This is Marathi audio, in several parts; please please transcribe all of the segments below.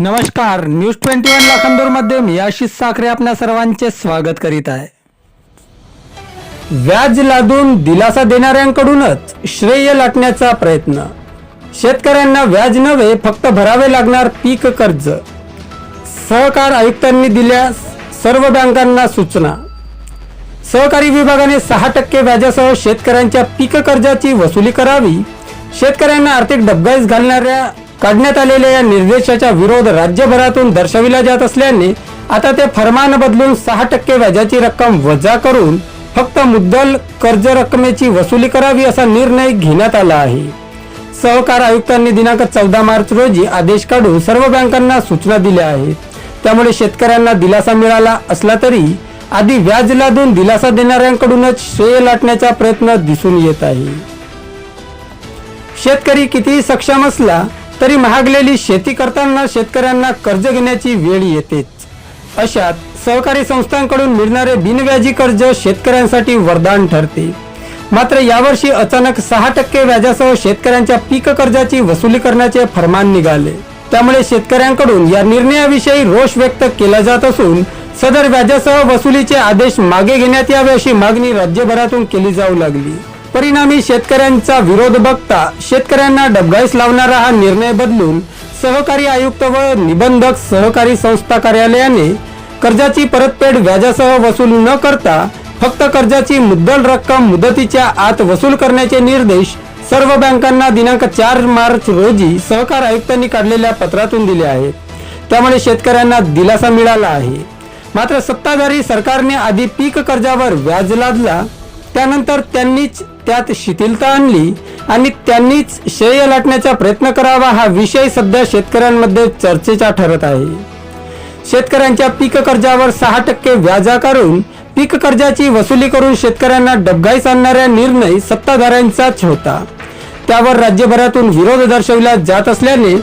नमस्कार न्यूज ट्वेंटी वन लाखांदूरमध्ये मी आशिष साखरे आपल्या सर्वांचे स्वागत करीत आहे. व्याज लादून दिलासा देणाऱ्यांकडूनच श्रेय लाटण्याचा प्रयत्न. शेतकऱ्यांना व्याज नव्हे फक्त भरावे लागणार पीक कर्ज. सहकार आयुक्तांनी दिल्या सर्व बँकांना सूचना. सहकारी विभागाने सहा टक्के व्याजासह शेतकऱ्यांच्या पीक कर्जाची वसुली करावी. शेतकऱ्यांना आर्थिक डबगाईस घालणाऱ्या काढण्यात आलेल्या या निर्देशाचा विरोध राज्यभरातून दर्शविला जात असल्याने आता ते फरमान बदलून सहा टक्के व्याजाची रक्कम वजा करून फक्त मुद्दल कर्ज रकमेची वसुली करावी असा निर्णय घेण्यात आला आहे. सहकार आयुक्तांनी दिनांक चौदा मार्च रोजी आदेश काढून सर्व बँकांना सूचना दिल्या आहेत. त्यामुळे शेतकऱ्यांना दिलासा मिळाला असला तरी आधी व्याज लादून दिलासा देणाऱ्यांकडूनच श्रेय लाटण्याचा प्रयत्न दिसून येत आहे. शेतकरी कितीही सक्षम असला तरी महागलेली शेती करताना शेतकऱ्यांना कर्ज घेण्याची वेळ येतेच. अशात सहकारी संस्थांकडून मिळणारे बिनव्याजी कर्ज शेतकऱ्यांसाठी वरदान ठरते. मात्र यावर्षी अचानक सहा टक्के व्याजासह शेतकऱ्यांच्या पीक कर्जाची वसुली करण्याचे फरमान निघाले. त्यामुळे शेतकऱ्यांकडून या निर्णयाविषयी रोष व्यक्त केला जात असून सदर व्याजासह वसुलीचे आदेश मागे घेण्यात यावे अशी मागणी राज्यभरातून केली जाऊ लागली. परिणामी शेतकऱ्यांचा विरोध बघता शेतकऱ्यांना डबगाईस लावणारा हा निर्णय बदलून सहकारी आयुक्त व निबंधक सहकारी संस्था कार्यालयाने कर्जाची परतफेड व्याजासह वसूल न करता फक्त कर्जाची मुद्दल रक्कम मुदतीच्या आत वसूल करण्याचे निर्देश सर्व बँकांना दिनांक चार मार्च रोजी सहकार आयुक्तांनी काढलेल्या पत्रातून दिले आहेत. त्यामुळे शेतकऱ्यांना दिलासा मिळाला आहे. मात्र सत्ताधारी सरकारने आधी पीक कर्जावर व्याज लादला त्यानंतर त्यांनीच त्यात शिथिलता आणली आणि त्यांनीच श्रेय लाटण्याचा प्रयत्न करावा हा विषय सध्या शेतकऱ्यांमध्ये चर्चेचा ठरत आहे. शेतकऱ्यांच्या पीक कर्जावर सहा टक्के व्याज आकारून पीक कर्जाची वसुली करून शेतकऱ्यांना डबघाईस आणणाऱ्या निर्णय सत्ताधाऱ्यांचाच होता. त्यावर राज्यभरातून विरोध दर्शविला जात असल्याने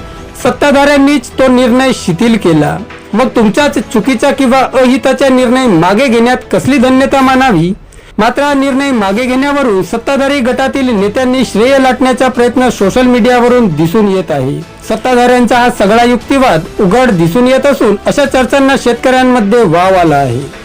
सत्ताधाऱ्यांनीच तो निर्णय शिथिल केला. मग तुमच्याच चुकीचा किंवा अहिताचा निर्णय मागे घेण्यात कसली धन्यता मानावी? मात्र हा निर्णय मागे घेण्यावरून सत्ताधारी गटातील नेत्यांनी श्रेय लाटण्याचा प्रयत्न सोशल मीडियावरून दिसून येत आहे. सत्ताधाऱ्यांचा हा सगळा युक्तिवाद उघड दिसून येत असून अशा चर्चांना शेतकऱ्यांमध्ये वाव आला आहे.